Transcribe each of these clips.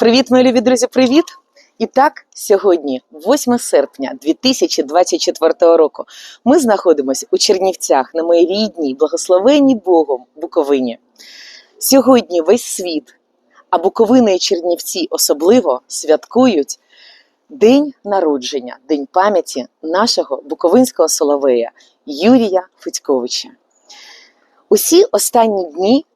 Привіт, мої любі друзі, привіт! І так, сьогодні, 8 серпня 2024 року, ми знаходимося у Чернівцях на моїй рідній, благословенній Богом Буковині. Сьогодні весь світ, а Буковина і Чернівці особливо святкують День народження, День пам'яті нашого буковинського соловея Юрія Федьковича. Усі останні дні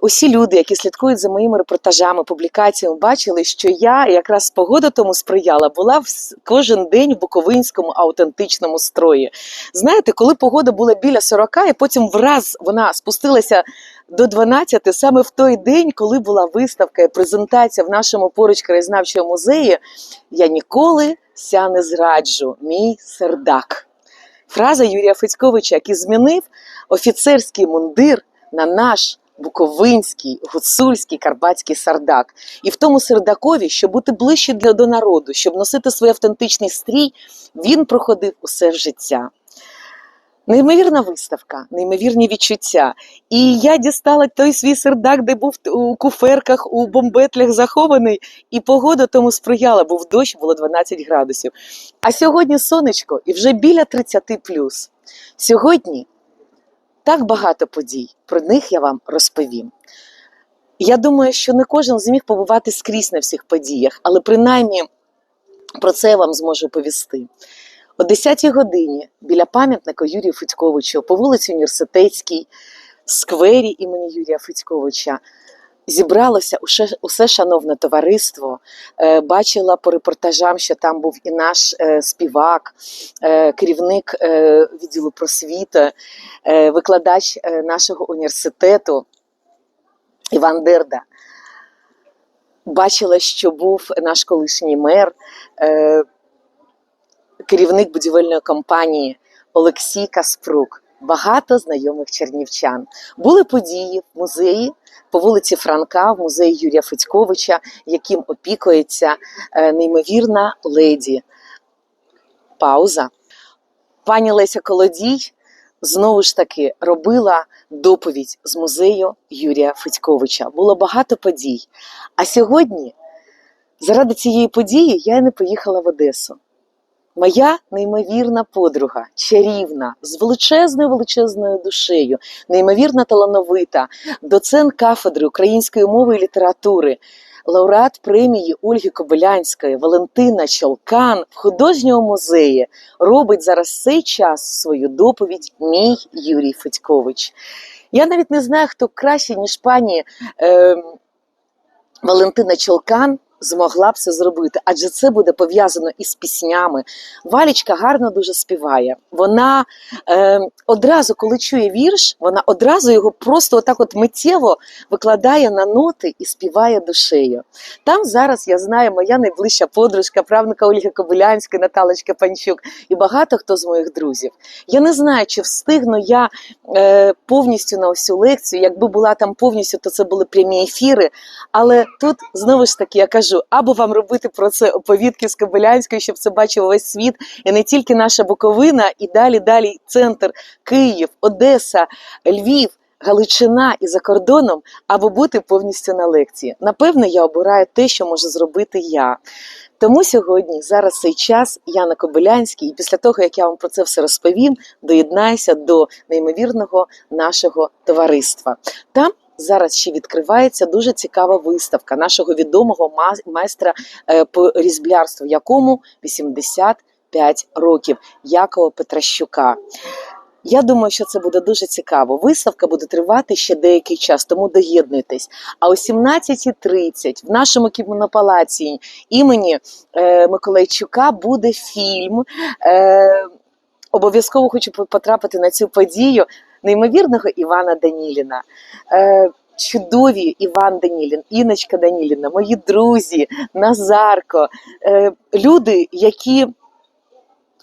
усі люди, які слідкують за моїми репортажами, публікаціями, бачили, що я якраз погода тому сприяла, була вс- кожен день в буковинському аутентичному строї. Знаєте, коли погода була біля 40, і потім враз вона спустилася до 12, саме в той день, коли була виставка і презентація в нашому поруч краєзнавчому музеї, я ніколи ся не зраджу, мій сердак. Фраза Юрія Федьковича, який змінив офіцерський мундир на наш буковинський, гуцульський, карпатський сардак. І в тому сердакові, щоб бути ближче для до народу, щоб носити свій автентичний стрій, він проходив усе життя. Неймовірна виставка, неймовірні відчуття. І я дістала той свій сердак, де був у куферках, у бомбетлях захований, і погода тому сприяла, був дощ, було 12 градусів. А сьогодні сонечко і вже біля 30 плюс. Сьогодні так багато подій, про них я вам розповім. Я думаю, що не кожен зміг побувати скрізь на всіх подіях, але принаймні про це я вам зможу повісти. О 10-й годині біля пам'ятника Юрію Федьковичу по вулиці Університетській, сквері імені Юрія Федьковича, зібралося усе, усе шановне товариство. Е, бачила по репортажам, що там був і наш е, співак, е, керівник відділу просвіти, викладач нашого університету Іван Дерда. Бачила, що був наш колишній мер, керівник будівельної компанії Олексій Каспрук. Багато знайомих чернівчан. Були події в музеї по вулиці Франка, в музеї Юрія Федьковича, яким опікується е, неймовірна леді. Пауза. Пані Леся Колодій знову ж таки робила доповідь з музею Юрія Федьковича. Було багато подій. А сьогодні, заради цієї події, я не поїхала в Одесу. Моя неймовірна подруга, чарівна, з величезною величезною душею, неймовірно талановита, доцент кафедри української мови і літератури, лауреат премії Ольги Кобилянської, Валентина Чолкан в художньому музеї робить зараз цей час свою доповідь мій Юрій Федькович. Я навіть не знаю, хто краще, ніж пані е, Валентина Чолкан змогла б це зробити, адже це буде пов'язано із піснями. Валічка гарно дуже співає. Вона е, одразу, коли чує вірш, вона одразу його просто отак от миттєво викладає на ноти і співає душею. Там зараз я знаю моя найближча подружка, правнука Ольги Кобилянської, Наталочка Панчук і багато хто з моїх друзів. Я не знаю, чи встигну я е, повністю на всю лекцію. Якби була там повністю, то це були прямі ефіри. Але тут знову ж таки я кажу: або вам робити про це оповідки з Кобилянської, щоб це бачив весь світ, і не тільки наша Буковина, і далі, далі центр, Київ, Одеса, Львів. Галичина і за кордоном, або бути повністю на лекції. Напевно, я обираю те, що можу зробити я. Тому сьогодні, зараз цей час, я на Кобилянській, і після того, як я вам про це все розповім, доєднаюся до неймовірного нашого товариства. Там зараз ще відкривається дуже цікава виставка нашого відомого ма- майстра е, по різблярству, якому 85 років Якова Петращука. Я думаю, що це буде дуже цікаво. Виставка буде тривати ще деякий час, тому доєднуйтесь. А о 17.30 в нашому кінопалаці імені е, Миколайчука буде фільм. Е, обов'язково хочу потрапити на цю подію неймовірного Івана Даніліна. Е, Чудові Іван Данілін, Іночка Даніліна, мої друзі, Назарко, е, люди, які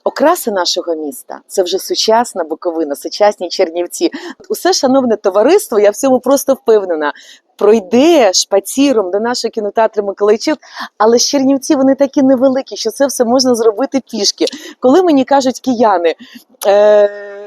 окраси нашого міста. Це вже сучасна Буковина, сучасні Чернівці. Усе шановне товариство, я в цьому просто впевнена. Пройде шпаціром до нашого кінотеатру Миколайчук, але Чернівці вони такі невеликі, що це все можна зробити пішки. Коли мені кажуть кияни, е,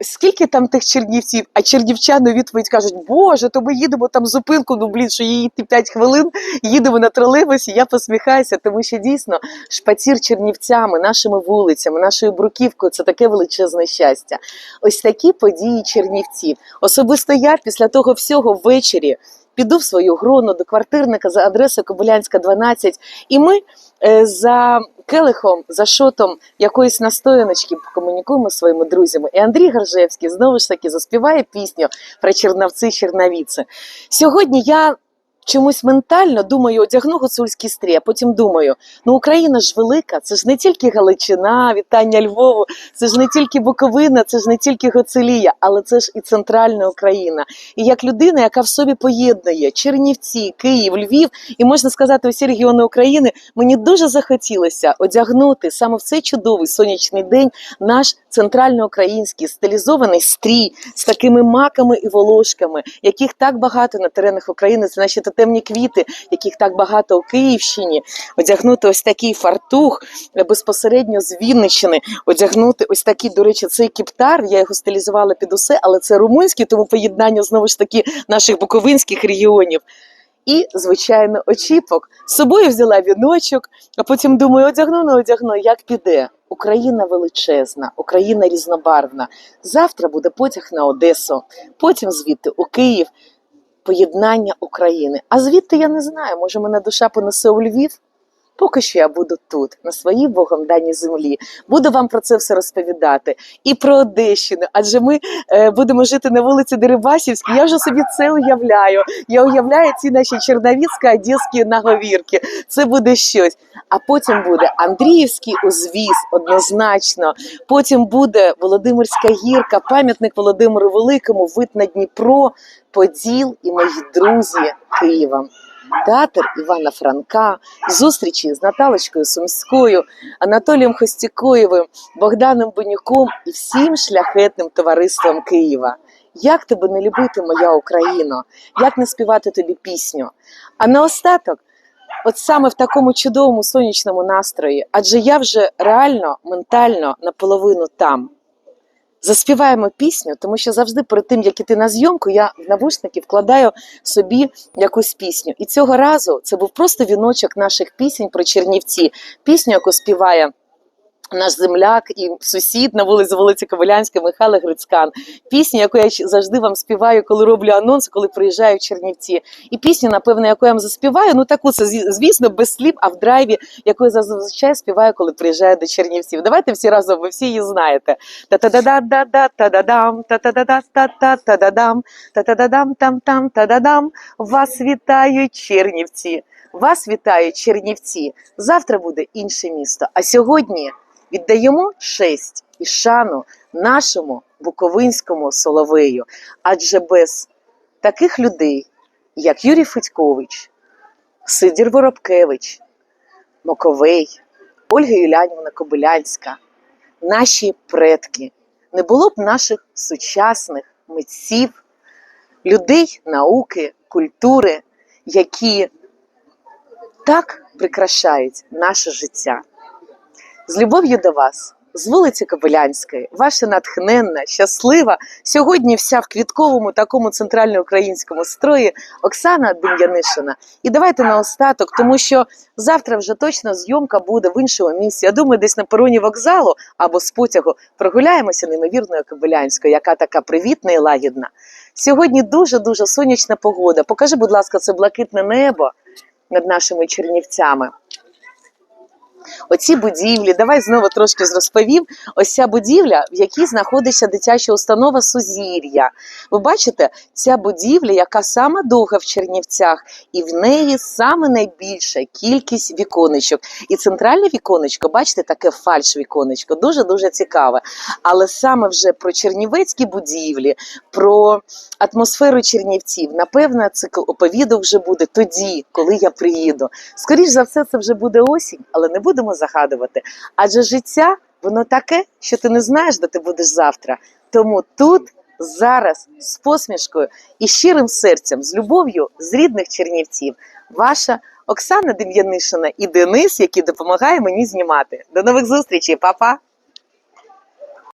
скільки там тих чернівців, а чернівчани відповідь кажуть, Боже, то ми їдемо там зупинку, ну блін, що її 5 хвилин, їдемо на тролейбусі, я посміхаюся, тому що дійсно шпацір чернівцями, нашими вулицями, нашою бруківкою це таке величезне щастя. Ось такі події чернівців. Особисто я після того всього ввечері піду в свою грону до квартирника за адресою Кобилянська, 12, і ми е, за келихом, за шотом якоїсь настояночки комунікуємо своїми друзями. І Андрій Гаржевський знову ж таки заспіває пісню про Чернавці-Черновіці. Сьогодні я чомусь ментально думаю, одягну гуцульський стрій, а потім думаю, ну Україна ж велика, це ж не тільки Галичина, вітання Львову, це ж не тільки Буковина, це ж не тільки Гоцелія, але це ж і центральна Україна. І як людина, яка в собі поєднує Чернівці, Київ, Львів, і можна сказати, усі регіони України, мені дуже захотілося одягнути саме в цей чудовий сонячний день наш центральноукраїнський стилізований стрій з такими маками і волошками, яких так багато на теренах України. Це наші тотемні квіти, яких так багато у Київщині. Одягнути ось такий фартух е, безпосередньо з Вінниччини, одягнути ось такий, до речі, цей кіптар. Я його стилізувала під усе, але це румунський, тому поєднання знову ж таки наших буковинських регіонів. І, звичайно, очіпок. З собою взяла віночок, а потім думаю, одягну, не одягну, як піде. Україна величезна, Україна різнобарвна. Завтра буде потяг на Одесу, потім звідти у Київ. Поєднання України. А звідти я не знаю, може мене душа понесе у Львів? Поки що я буду тут, на своїй Богом даній землі. Буду вам про це все розповідати. І про Одещину. Адже ми е, будемо жити на вулиці Дерибасівській. Я вже собі це уявляю. Я уявляю ці наші черновіцько-одеські наговірки. Це буде щось. А потім буде Андріївський узвіз, однозначно. Потім буде Володимирська гірка, пам'ятник Володимиру Великому, вид на Дніпро, Поділ і мої друзі Києва. Театр Івана Франка, зустрічі з Наталочкою Сумською, Анатолієм Хостікоєвим, Богданом Бонюком і всім шляхетним товариством Києва. Як тебе не любити, моя Україно? Як не співати тобі пісню? А наостаток, от саме в такому чудовому сонячному настрої, адже я вже реально, ментально наполовину там. Заспіваємо пісню, тому що завжди перед тим, як іти на зйомку, я в навушники вкладаю собі якусь пісню. І цього разу це був просто віночок наших пісень про Чернівці. Пісню, яку співає наш земляк і сусід на вулиці вулиці Ковалянська Михайло Грицькан. Пісню, яку я завжди вам співаю, коли роблю анонс, коли приїжджаю в Чернівці. І пісню, напевно, яку я вам заспіваю, ну таку це звісно, без слів, а в драйві, яку я зазвичай співаю, коли приїжджаю до Чернівців. Давайте всі разом, ви всі її знаєте. Та-та-да-да-да-да, та-да-дам, та-та-да-да-та-та-та-да-дам, та-та-да-дам, там-там, та-да-дам. Вас вітають Чернівці. Вас вітають Чернівці. Завтра буде інше місто. А сьогодні віддаємо честь і шану нашому буковинському соловею. Адже без таких людей, як Юрій Федькович, Сидір Воробкевич, Моковей, Ольга Юлянівна Кобилянська, наші предки, не було б наших сучасних митців, людей науки, культури, які так прикрашають наше життя. З любов'ю до вас, з вулиці Кобилянської, ваша натхненна, щаслива, сьогодні вся в квітковому такому центральноукраїнському строї Оксана Дем'янишина. І давайте наостаток, тому що завтра вже точно зйомка буде в іншому місці. Я думаю, десь на пероні вокзалу або з потягу прогуляємося неймовірною Кобилянською, яка така привітна і лагідна. Сьогодні дуже-дуже сонячна погода. Покажи, будь ласка, це блакитне небо над нашими чернівцями. Оці будівлі, давай знову трошки розповім. Ось ця будівля, в якій знаходиться дитяча установа Сузір'я. Ви бачите, ця будівля, яка саме довга в Чернівцях, і в неї саме найбільша кількість віконечок. І центральне віконечко, бачите, таке фальш-віконечко, дуже-дуже цікаве. Але саме вже про чернівецькі будівлі, про атмосферу Чернівців, напевно, цикл оповідок вже буде тоді, коли я приїду. Скоріш за все, це вже буде осінь, але не будемо загадувати. Адже життя воно таке, що ти не знаєш, де ти будеш завтра. Тому тут, зараз, з посмішкою і щирим серцем, з любов'ю з рідних чернівців, ваша Оксана Дем'янишина і Денис, які допомагає мені знімати. До нових зустрічей, па-па!